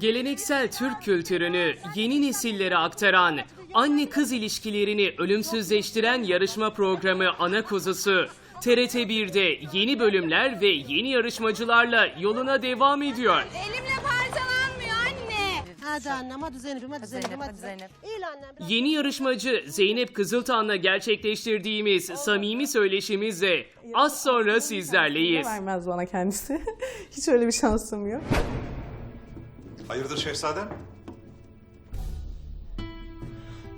Geleneksel Türk kültürünü yeni nesillere aktaran, anne kız ilişkilerini ölümsüzleştiren yarışma programı Ana Kuzusu, TRT 1'de yeni bölümler ve yeni yarışmacılarla yoluna devam ediyor. Elimle parçalanmıyor anne. Hadi annem hadi Zeynep'im hadi Zeynep'im Zeynep, hadi hadi Zeynep. İyi lan annem. biraz- Yeni yarışmacı Zeynep Kızıltan'la gerçekleştirdiğimiz samimi söyleşimizle az sonra sizlerleyiz. Vermez bana kendisi. Hiç öyle bir şansım yok. Hayırdır şehzadem?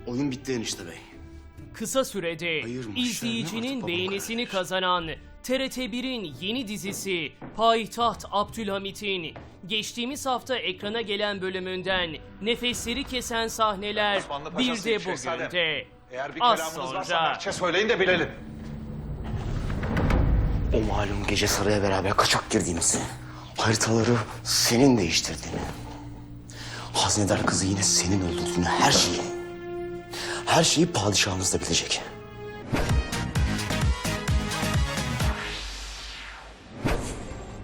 Oyun bitti enişte bey. Kısa sürede Hayırmış, izleyicinin şerine beğenisini kazanan TRT 1'in yeni dizisi Payitaht Abdülhamit'in geçtiğimiz hafta ekrana gelen bölümünden nefesleri kesen sahneler Osmanlı bir de şehzadem. bugün de. Eğer bir Az kelamınız varsa sonra Mertçe söyleyin de bilelim. O malum gece saraya beraber kaçak girdiğimizi, haritaları senin değiştirdiğini, hazinedar kızı yine senin öldürdüğünü, her şeyi, her şeyi padişahımız da bilecek.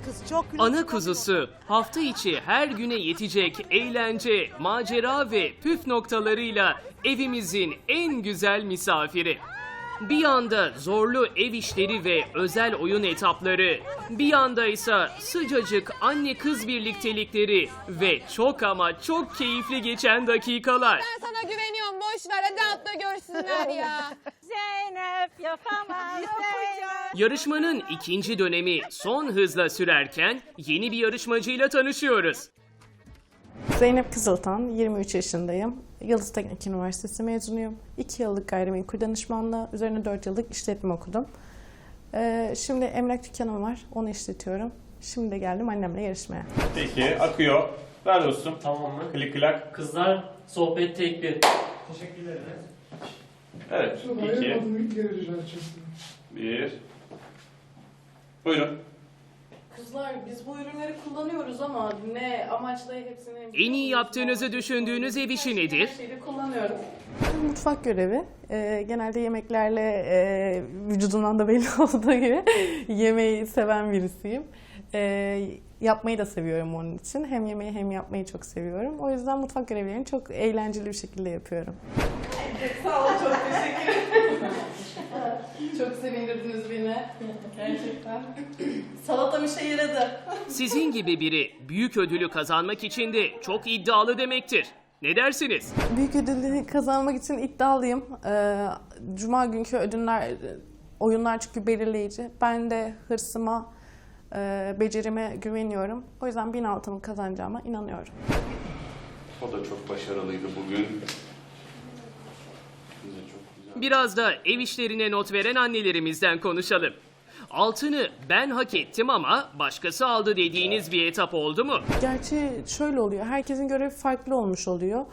Kız çok gülüyor. Ana kuzusu hafta içi her güne yetecek eğlence, macera ve püf noktalarıyla evimizin en güzel misafiri. Bir yanda zorlu ev işleri ve özel oyun etapları, bir yanda ise sıcacık anne kız birliktelikleri ve çok ama çok keyifli geçen dakikalar. Ben sana güveniyorum boş ver hadi atla görsünler ya. Zeynep yapamaz Zeynep. Yarışmanın ikinci dönemi son hızla sürerken yeni bir yarışmacıyla tanışıyoruz. Zeynep Kızıltan, 23 yaşındayım. Yıldız Teknik Üniversitesi mezunuyum. 2 yıllık gayrimenkul danışmanlığı, üzerine 4 yıllık işletme okudum. Ee, şimdi emlak dükkanım var, onu işletiyorum. Şimdi de geldim annemle yarışmaya. Peki akıyor. Ver dostum. Tamam mı? Klik klak. Kızlar sohbet tek bir. Evet. İki. Bir. Buyurun. Kızlar biz bu ürünleri kullanıyoruz ama ne amaçla hepsini... En iyi yaptığınızı düşündüğünüz ev işi nedir? şeyde kullanıyorum. Mutfak görevi. Ee, genelde yemeklerle e, vücudumdan da belli olduğu gibi yemeği seven birisiyim. Ee, yapmayı da seviyorum onun için. Hem yemeği hem yapmayı çok seviyorum. O yüzden mutfak görevlerini çok eğlenceli bir şekilde yapıyorum. Sağ olun, çok teşekkür ederim. Çok sevindirdiniz beni. Gerçekten. Salatam işe yaradı. Sizin gibi biri büyük ödülü kazanmak için de çok iddialı demektir. Ne dersiniz? Büyük ödülü kazanmak için iddialıyım. Ee, Cuma günkü ödüller, oyunlar çünkü belirleyici. Ben de hırsıma, e, becerime güveniyorum. O yüzden bin altımı kazanacağıma inanıyorum. O da çok başarılıydı bugün. Biraz da ev işlerine not veren annelerimizden konuşalım. Altını ben hak ettim ama başkası aldı dediğiniz bir etap oldu mu? Gerçi şöyle oluyor, herkesin görevi farklı olmuş oluyor.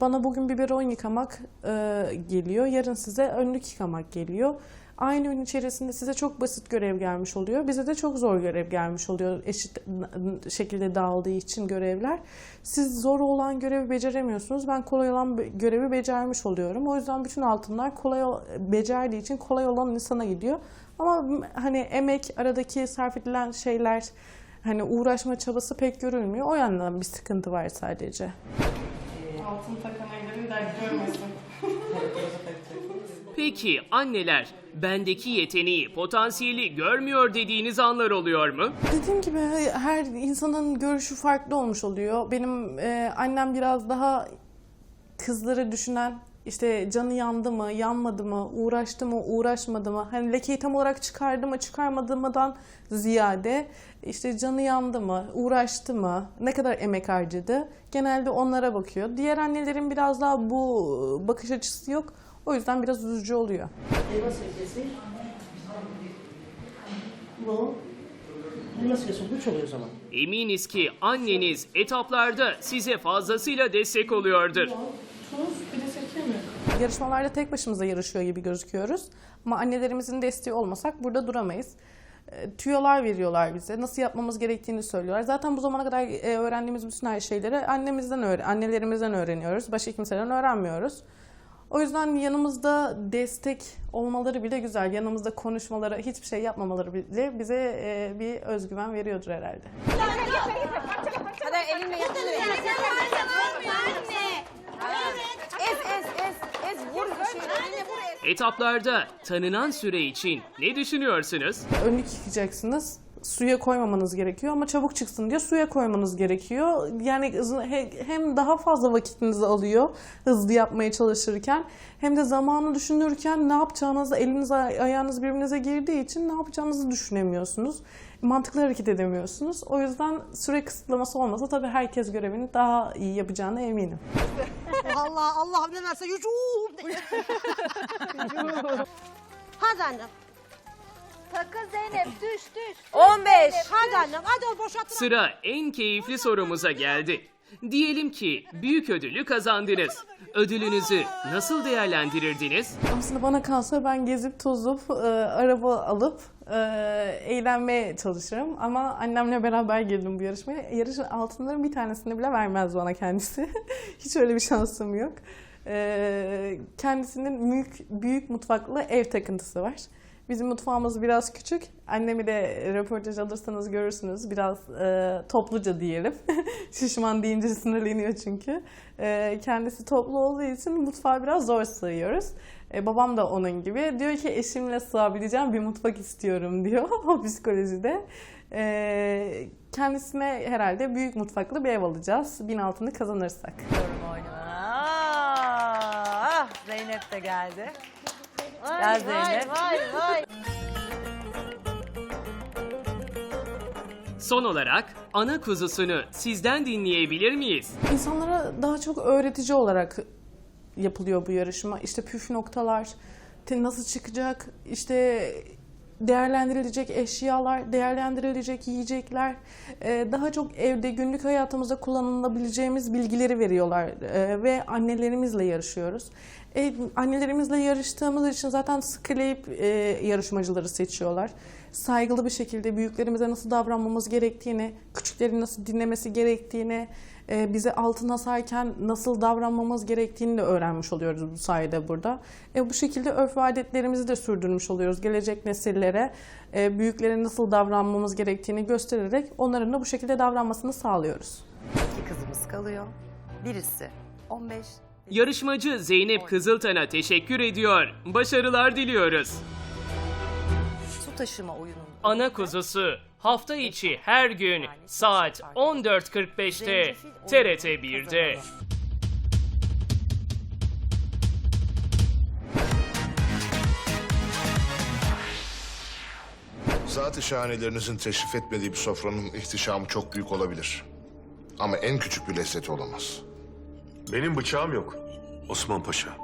Bana bugün biberon yıkamak e, geliyor, yarın size önlük yıkamak geliyor. Aynı gün içerisinde size çok basit görev gelmiş oluyor. Bize de çok zor görev gelmiş oluyor eşit şekilde dağıldığı için görevler. Siz zor olan görevi beceremiyorsunuz. Ben kolay olan görevi becermiş oluyorum. O yüzden bütün altınlar kolay ol- becerdiği için kolay olan insana gidiyor. Ama hani emek, aradaki sarf edilen şeyler, hani uğraşma çabası pek görülmüyor. O yandan bir sıkıntı var sadece. Altın takan ellerin dert görmesin. Peki anneler bendeki yeteneği, potansiyeli görmüyor dediğiniz anlar oluyor mu? Dediğim gibi her insanın görüşü farklı olmuş oluyor. Benim e, annem biraz daha kızları düşünen işte canı yandı mı, yanmadı mı, uğraştı mı, uğraşmadı mı? Hani lekeyi tam olarak çıkardı mı, çıkarmadı mıdan ziyade işte canı yandı mı, uğraştı mı, ne kadar emek harcadı? Genelde onlara bakıyor. Diğer annelerin biraz daha bu bakış açısı yok. O yüzden biraz üzücü oluyor. Elma sirkesi. Bu. Elma sirkesi bu çok oluyor o zaman. Eminiz ki anneniz etaplarda size fazlasıyla destek oluyordur. Yarışmalarda tek başımıza yarışıyor gibi gözüküyoruz. Ama annelerimizin desteği olmasak burada duramayız. E, Tüyolar veriyorlar bize. Nasıl yapmamız gerektiğini söylüyorlar. Zaten bu zamana kadar e, öğrendiğimiz bütün her şeyleri annemizden öğren, annelerimizden öğreniyoruz. Başka kimseden öğrenmiyoruz. O yüzden yanımızda destek olmaları bile güzel. Yanımızda konuşmaları, hiçbir şey yapmamaları bile bize e, bir özgüven veriyordur herhalde. Hadi elinle yapın. Es es es es vur bir şey. Vur. Etaplarda tanınan süre için ne düşünüyorsunuz? önlük yıkayacaksınız. Suya koymamanız gerekiyor ama çabuk çıksın diye suya koymanız gerekiyor. Yani he- hem daha fazla vakitinizi alıyor hızlı yapmaya çalışırken hem de zamanı düşünürken ne yapacağınızı eliniz ay- ayağınız birbirinize girdiği için ne yapacağınızı düşünemiyorsunuz. Mantıklı hareket edemiyorsunuz. O yüzden süre kısıtlaması olmasa tabii herkes görevini daha iyi yapacağına eminim. Allah Allah ne verse yücum. Hadi annem. Sakın Zeynep düş düş. 15. Hadi annem. Hadi o boşaltın. Sıra en keyifli sorumuza geldi. Diyelim ki büyük ödülü kazandınız. Ödülünüzü nasıl değerlendirirdiniz? Aslında bana kalsa ben gezip tozup e, araba alıp e, eğlenmeye çalışırım. Ama annemle beraber girdim bu yarışmaya. Yarışın altınların bir tanesini bile vermez bana kendisi. Hiç öyle bir şansım yok. E, kendisinin büyük, büyük mutfaklı ev takıntısı var. Bizim mutfağımız biraz küçük. Annemi de röportaj alırsanız görürsünüz. Biraz e, topluca diyelim. Şişman deyince sinirleniyor çünkü. E, kendisi toplu olduğu için mutfağa biraz zor sığıyoruz. E, babam da onun gibi. Diyor ki eşimle sığabileceğim bir mutfak istiyorum diyor o psikolojide. E, kendisine herhalde büyük mutfaklı bir ev alacağız. Bin altını kazanırsak. Ah, Zeynep de geldi. Gel Zeynep. Vay vay. Son olarak ana kuzusunu sizden dinleyebilir miyiz? İnsanlara daha çok öğretici olarak yapılıyor bu yarışma. İşte püf noktalar, te- nasıl çıkacak, işte değerlendirilecek eşyalar, değerlendirilecek yiyecekler, e, daha çok evde günlük hayatımızda kullanılabileceğimiz bilgileri veriyorlar E, ve annelerimizle yarışıyoruz. E, annelerimizle yarıştığımız için zaten sıkılayıp e, yarışmacıları seçiyorlar. Saygılı bir şekilde büyüklerimize nasıl davranmamız gerektiğini, küçüklerin nasıl dinlemesi gerektiğini, bize altın asarken nasıl davranmamız gerektiğini de öğrenmiş oluyoruz bu sayede burada. E, bu şekilde örf ve adetlerimizi de sürdürmüş oluyoruz. Gelecek nesillere e, büyüklere nasıl davranmamız gerektiğini göstererek onların da bu şekilde davranmasını sağlıyoruz. İki kızımız kalıyor. Birisi 15. Yarışmacı Zeynep Kızıltan'a teşekkür ediyor. Başarılar diliyoruz. Su taşıma oyununda. Ana kuzusu hafta içi her gün saat 14.45'te TRT 1'de. Zat-ı şahanelerinizin teşrif etmediği bir sofranın ihtişamı çok büyük olabilir. Ama en küçük bir lezzeti olamaz. Benim bıçağım yok. Osman Paşa.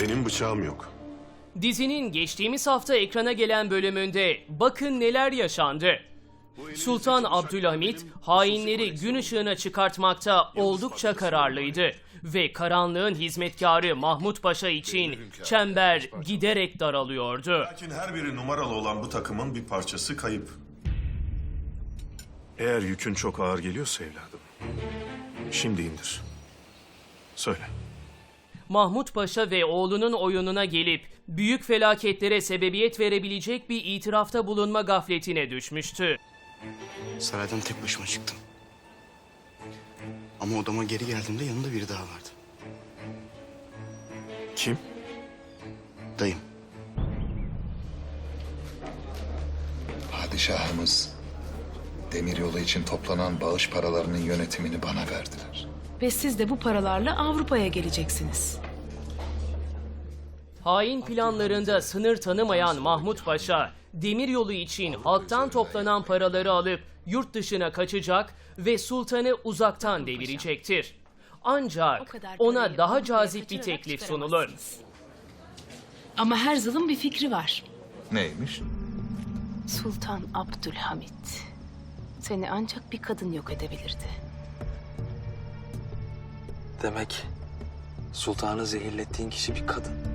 Benim bıçağım yok. Dizinin geçtiğimiz hafta ekrana gelen bölümünde bakın neler yaşandı. Sultan Abdülhamit hainleri gün ışığına çıkartmakta oldukça kararlıydı ve karanlığın hizmetkarı Mahmut Paşa için çember giderek daralıyordu. Lakin her biri numaralı olan bu takımın bir parçası kayıp. Eğer yükün çok ağır geliyorsa evladım, şimdi indir. Söyle. Mahmut Paşa ve oğlunun oyununa gelip büyük felaketlere sebebiyet verebilecek bir itirafta bulunma gafletine düşmüştü. Saraydan tek başıma çıktım. Ama odama geri geldiğimde yanında biri daha vardı. Kim? Dayım. Padişahımız demiryolu için toplanan bağış paralarının yönetimini bana verdiler. Ve siz de bu paralarla Avrupa'ya geleceksiniz. Hain planlarında sınır tanımayan Mahmut Paşa, demiryolu için halktan toplanan paraları alıp yurt dışına kaçacak ve sultanı uzaktan devirecektir. Ancak ona daha cazip bir teklif sunulur. Ama her zılın bir fikri var. Neymiş? Sultan Abdülhamit. Seni ancak bir kadın yok edebilirdi. Demek sultanı zehirlettiğin kişi bir kadın.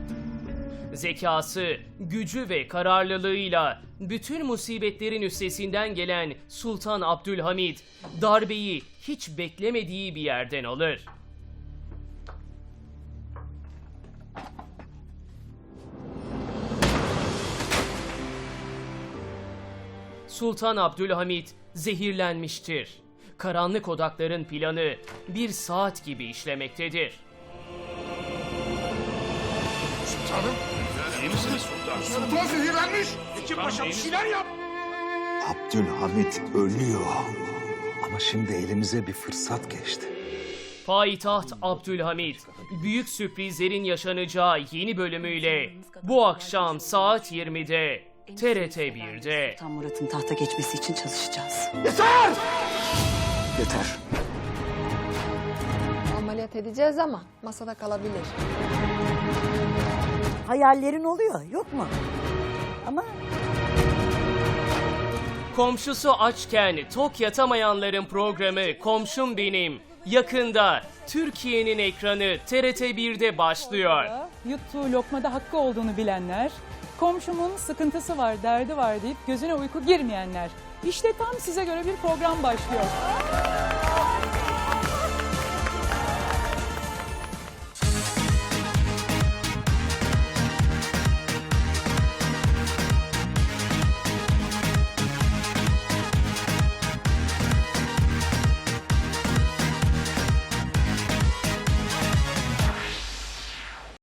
Zekası, gücü ve kararlılığıyla bütün musibetlerin üstesinden gelen Sultan Abdülhamit darbeyi hiç beklemediği bir yerden alır. Sultan Abdülhamit zehirlenmiştir karanlık odakların planı bir saat gibi işlemektedir. Sultanım. Misiniz sultan? Sultan zehirlenmiş. Hekim paşa bir şeyler yap. Abdülhamit ölüyor. Ama şimdi elimize bir fırsat geçti. Payitaht Abdülhamit büyük sürprizlerin yaşanacağı yeni bölümüyle bu akşam saat 20'de TRT 1'de. Tam Murat'ın tahta geçmesi için çalışacağız. Yeter. Ameliyat edeceğiz ama masada kalabilir. Hayallerin oluyor yok mu? Ama Komşusu açken tok yatamayanların programı Komşum Benim yakında Türkiye'nin ekranı TRT 1'de başlıyor. Yuttuğu lokmada hakkı olduğunu bilenler, komşumun sıkıntısı var, derdi var deyip gözüne uyku girmeyenler. İşte tam size göre bir program başlıyor.